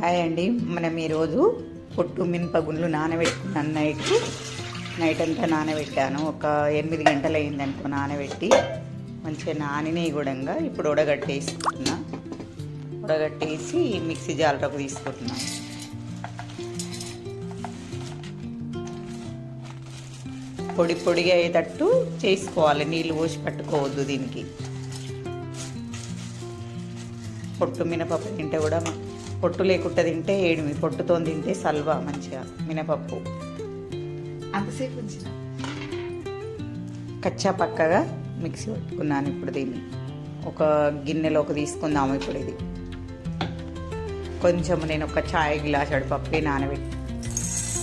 Hi అండి. మనం ఈరోజు పొట్టు మినపగుండ్లు నానబెట్టుకున్నాను. నైట్ నైట్ అంతా నానబెట్టాను. ఒక ఎనిమిది గంటలు అయిందనుకో నానబెట్టి మంచిగా నానినవి కూడా ఇప్పుడు ఉడగట్టేసుకుంటున్నా ఉడగట్టేసి మిక్సీ జాలరకు తీసుకుంటున్నా. పొడి పొడిగా అయ్యేటట్టు చేసుకోవాలి. నీళ్ళు పోసి పట్టుకోవద్దు దీనికి. పొట్టు మినపప్పు తింటే కూడా మాకు పొట్టు లేకుండా తింటే ఏడిమి పొట్టుతో తింటే సల్వా మంచిగా మినపప్పు. అంతసేపు కచ్చా పక్కగా మిక్సీ పట్టుకున్నాను ఇప్పుడు దీన్ని. ఒక గిన్నెలోకి తీసుకుందాము ఇప్పుడు ఇది. కొంచెం నేను ఒక చాయ్ గ్లాసుడు పప్పే నానబెట్టి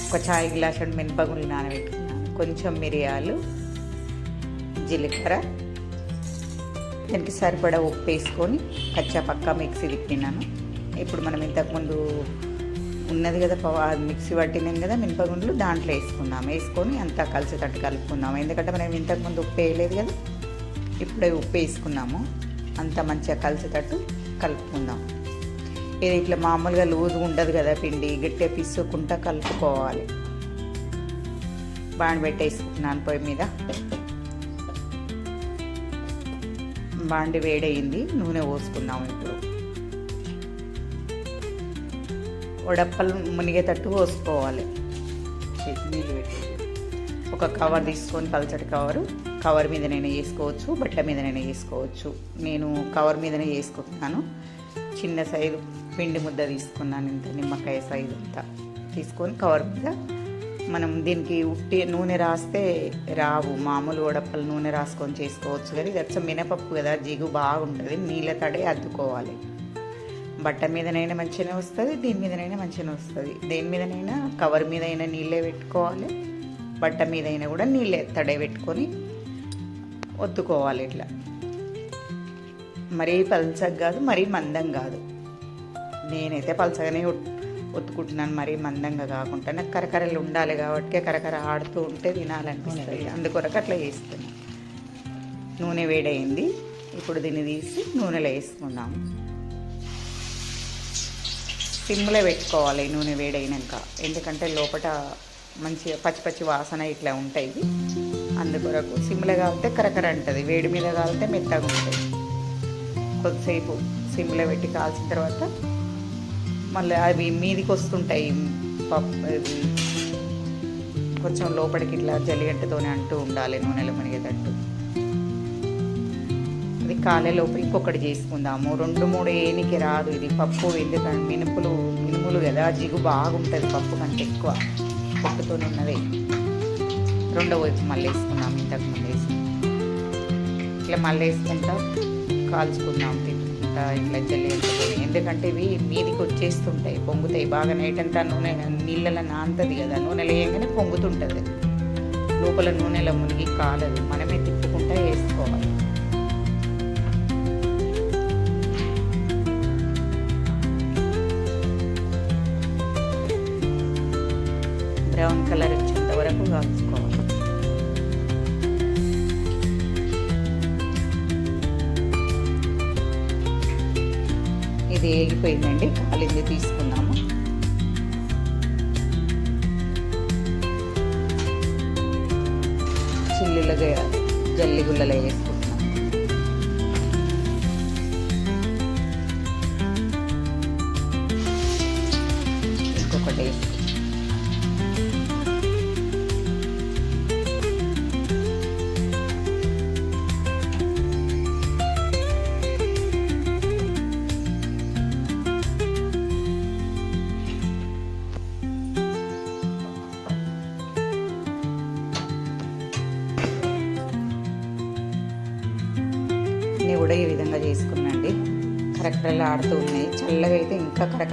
ఒక చాయ్ గ్లాసుడు మినపగుళ్ళు నానబెట్టుకున్నాను. కొంచెం మిరియాలు జీలకర్ర దానికి సరిపడా ఉప్పు వేసుకొని కచ్చా పక్క మిక్సీ తిప్పినాను. ఇప్పుడు మనం ఇంతకుముందు ఉన్నది కదా మిక్సీ పట్టినాం కదా మినపగుండ్లు దాంట్లో వేసుకుందాం వేసుకొని అంతా కలిసేటట్టు కలుపుకుందాం. ఎందుకంటే మనం ఇంతకుముందు ఉప్పు వేయలేదు కదా ఇప్పుడే ఉప్పు వేసుకున్నాము. అంతా మంచిగా కలిసేటట్టు కలుపుకుందాం. ఇది ఇట్లా మామూలుగా లూజ్గా ఉండదు కదా పిండి గట్టిగా పిసుకుంటా కలుపుకోవాలి. బాండ్ పెట్టేసుకున్నాను పొయ్యి మీద. బాండి వేడయింది నూనె పోసుకుందాం ఇప్పుడు. వడప్పలు మునిగేటట్టు పోసుకోవాలి. నీళ్ళు పెట్టి ఒక కవర్ తీసుకొని పలచటి కవరు కవర్ మీదనైనా వేసుకోవచ్చు బట్ట మీదనైనా వేసుకోవచ్చు. నేను కవర్ మీదనే వేసుకుంటున్నాను చిన్న సైజు పిండి ముద్ద తీసుకున్నాను ఇంత నిమ్మకాయ సైజు అంతా తీసుకొని కవర్ మీద మనం దీనికి ఉట్టి నూనె రాస్తే రావు. మామూలు వడప్పలు నూనె రాసుకొని చేసుకోవచ్చు కానీ గచ్చ మినపప్పు కదా జిగు బాగుంటుంది నీళ్ళ తడే అద్దుకోవాలి. బట్ట మీదనైనా మంచిగానే వస్తుంది దీని మీదనైనా మంచిగానే వస్తుంది. దేని మీదనైనా కవర్ మీద అయినా నీళ్ళే పెట్టుకోవాలి బట్ట మీద అయినా కూడా నీళ్ళే తడే పెట్టుకొని ఒత్తుకోవాలి ఇట్లా. మరీ పల్చగా కాదు మరీ మందం కాదు. నేనైతే పలచగానే ఒత్- ఒత్తుకుంటున్నాను మరీ మందంగా కాకుండా. నాకు కరకరలు ఉండాలి కాబట్టి కరకర ఆడుతూ ఉంటే తినాలనిపిస్తుంది. అందుకొరకు అట్లా చేస్తున్నాను నూనె వేడైంది ఇప్పుడు దీన్ని తీసి నూనెలో వేసుకుందాము సిమ్లో పెట్టుకోవాలి నూనె వేడైనాక. ఎందుకంటే లోపల మంచిగా పచ్చి పచ్చి వాసన ఇట్లా ఉంటాయి. అందుకొరకు సిమ్లో కాలితే కరకర అంటుంది. వేడి మీద కాలితే మెత్తగా ఉంటుంది. కొద్దిసేపు సిమ్లో పెట్టి కాల్చిన తర్వాత మళ్ళీ అవి మీదికి వస్తుంటాయి. పప్పు కొంచెం లోపలికి ఇట్లా జల్లిగంటతోనే అంటూ ఉండాలి నూనెలో మునిగేటట్టు. అది కాలే ఇంకొకటి చేసుకుందాము. రెండు మూడు ఏనికి రాదు ఇది. పప్పు ఎందుకంటే మినుపులు మినుములు కదా జిగు బాగుంటుంది పప్పు కంటే ఎక్కువ. పప్పుతో ఉన్నది రెండో వైపు మళ్ళీ వేసుకున్నాము ఇంతకు ముందు వేసి ఇట్లా మళ్ళీ వేసుకుంటా కాల్చుకుందాం తింటా ఇట్లా జల్లి ఎందుకంటే ఇవి మీదికి వచ్చేస్తుంటాయి పొంగుతాయి. బాగా నైట్ అంతా నూనె నీళ్ళలో నాంతది కదా నూనె వేయగానే పొంగుతుంటుంది. లోపల నూనెలో మునిగి కాలదు. మనమే తిప్పుకుంటా వేసుకోవాలి. బ్రౌన్ కలర్ వచ్చేంత వరకు కాల్చుకోవాలి. ఇది ఏగిపోయిందండి కాలింది తీసుకుందాము. చిల్లులుగా జల్లి గుళ్ళలో వేసుకుంటున్నాం కూడా ఈ విధంగా చేసుకున్నాండి కరకరలు ఆడుతూ ఉన్నాయి. చల్లగా అయితే ఇంకా కరకర